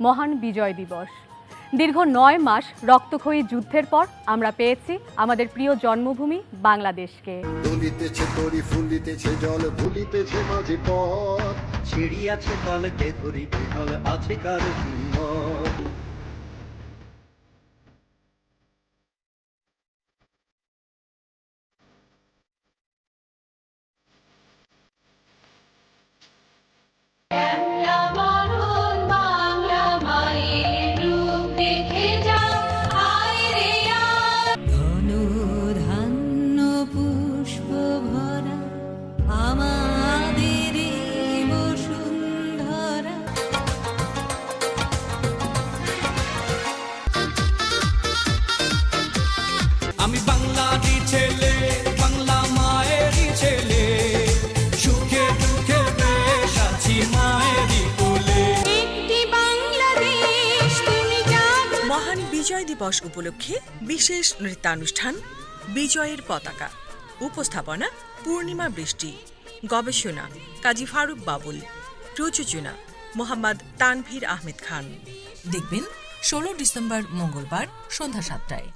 মহান বিজয় দিবস। দীর্ঘ নয় মাস রক্তক্ষয়ী যুদ্ধের পর আমরা পেয়েছি আমাদের প্রিয় জন্মভূমি বাংলাদেশকে। জল ছিড়ি আছে তলকে ধরি আছে কারও আমি বাংলারই ছেলে বাংলা মায়েরই ছেলে। সুখে দুঃখে বেশ আছি মায়েরই কোলে। মহান বিজয় দিবস উপলক্ষে বিশেষ নৃত্যানুষ্ঠান বিজয়ের পতাকা উপস্থাপনা পূর্ণিমা বৃষ্টি গবেষণা কাজী ফারুক বাবুল প্রযোজনা মোহাম্মদ তানভীর আহমেদ খান। দেখবেন ষোলো ডিসেম্বর মঙ্গলবার সন্ধ্যা সাতটায়।